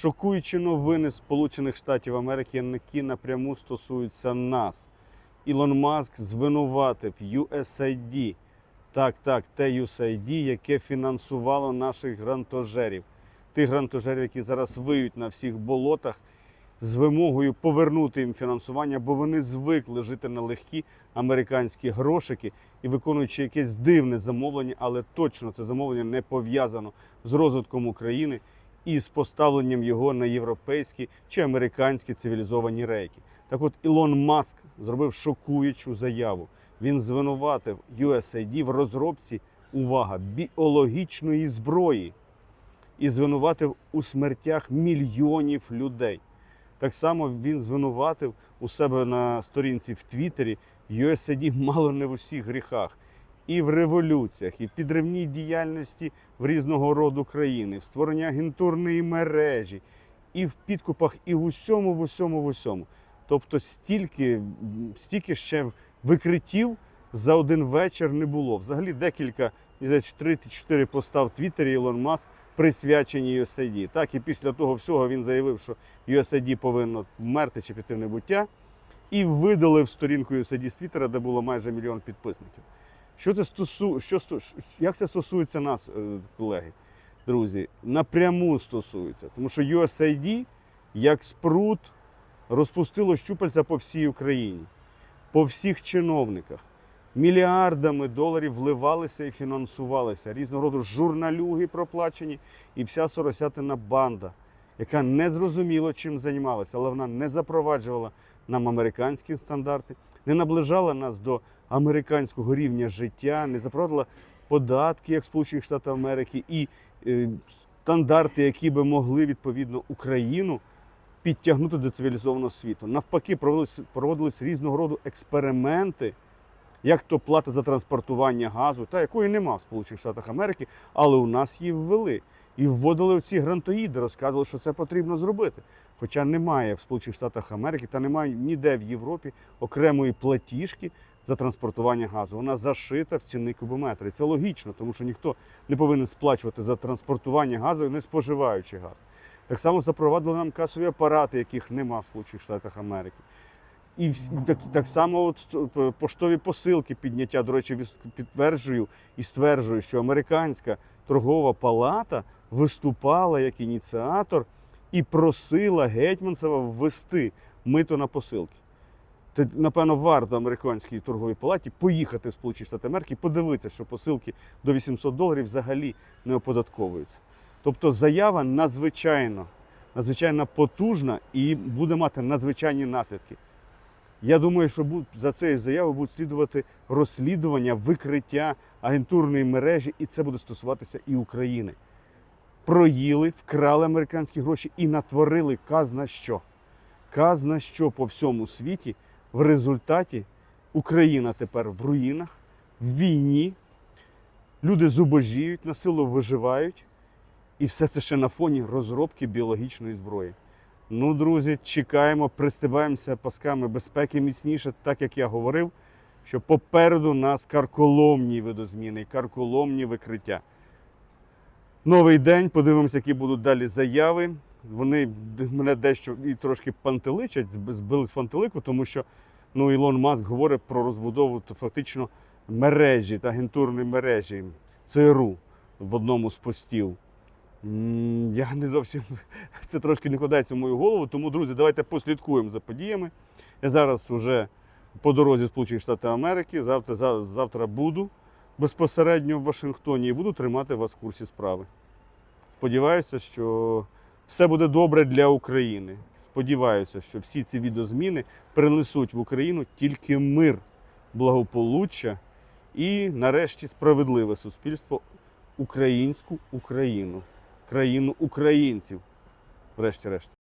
Шокуючі новини Сполучених Штатів Америки, які напряму стосуються нас. Ілон Маск звинуватив USAID, так, так, те USAID, яке фінансувало наших грантожерів, тих грантожерів, які зараз виють на всіх болотах, з вимогою повернути їм фінансування, бо вони звикли жити на легкі американські грошики і виконуючи якесь дивне замовлення, але точно це замовлення не пов'язано з розвитком України і з поставленням його на європейські чи американські цивілізовані рейки. Так от Ілон Маск зробив шокуючу заяву. Він звинуватив USAID в розробці, увага, біологічної зброї і звинуватив у смертях мільйонів людей. Так само він звинуватив у себе на сторінці в Твіттері USAID мало не в усіх гріхах. І в революціях, і в підривній діяльності в різного роду країни, в створенні агентурної мережі, і в підкупах, і в усьому, в усьому, в усьому. Тобто стільки, стільки ще викриттів за один вечір не було. Взагалі декілька, мені здається, 3-4 поста в Твіттері Ілон Маск присвячені USAID. Так, і після того всього він заявив, що USAID повинно вмерти чи піти в небуття, і видалив сторінку USAID з Твіттера, де було майже мільйон підписників. Що це стосу... що... Як це стосується нас, е, колеги, друзі? Напряму стосується. Тому що USAID, як спрут, розпустило щупальця по всій Україні, по всіх чиновниках. Мільярдами доларів вливалися і фінансувалися різного роду журналюги проплачені і вся соросятина банда, яка не зрозуміло чим займалася, але вона не запроваджувала нам американські стандарти, не наближала нас до американського рівня життя, не запровадила податки, як Сполучених Штатів Америки, і е, стандарти, які би могли відповідно Україну підтягнути до цивілізованого світу. Навпаки, проводились, проводились різного роду експерименти, як то плата за транспортування газу, та якої нема в Сполучених Штатах Америки, але у нас її ввели. І вводили оці грантоїди, розказували, що це потрібно зробити. Хоча немає в Сполучених Штатах Америки та немає ніде в Європі окремої платіжки за транспортування газу. Вона зашита в ціни кубометри. Це логічно, тому що ніхто не повинен сплачувати за транспортування газу, не споживаючи газ. Так само запровадили нам касові апарати, яких нема в Сполучених Штатах Америки. І так, так само от поштові посилки підняття. До речі, підтверджую і стверджую, що американська торгова палата виступала як ініціатор і просила Гетьманцева ввести мито на посилки. Та, напевно, варто американській торговій палаті поїхати в Сполучені Штати Америки подивитися, що посилки до 800 доларів взагалі не оподатковуються. Тобто заява надзвичайно, надзвичайно потужна і буде мати надзвичайні наслідки. Я думаю, що за цією заявою будуть слідувати розслідування, викриття агентурної мережі, і це буде стосуватися і України. Проїли, вкрали американські гроші і натворили казна що. Казна що по всьому світі. В результаті Україна тепер в руїнах, в війні, люди зубожіють, на силу виживають. І все це ще на фоні розробки біологічної зброї. Ну, друзі, чекаємо, пристибаємося пасками безпеки міцніше, так як я говорив, що попереду нас карколомні видозміни, карколомні викриття. Новий день, подивимося, які будуть далі заяви. Вони мене дещо і трошки пантеличать, збили з пантелику, тому що ну, Ілон Маск говорить про розбудову фактично мережі та агентурної мережі ЦРУ в одному з постів. Я не зовсім це трошки не кладається в мою голову. Тому, друзі, давайте послідкуємо за подіями. Я зараз вже по дорозі Сполучені Штати Америки. Завтра, завтра буду безпосередньо в Вашингтоні і буду тримати вас в курсі справи. Сподіваюся, що все буде добре для України. Сподіваюся, що всі ці відозміни принесуть в Україну тільки мир, благополуччя і, нарешті, справедливе суспільство, українську Україну, країну українців, врешті-решт.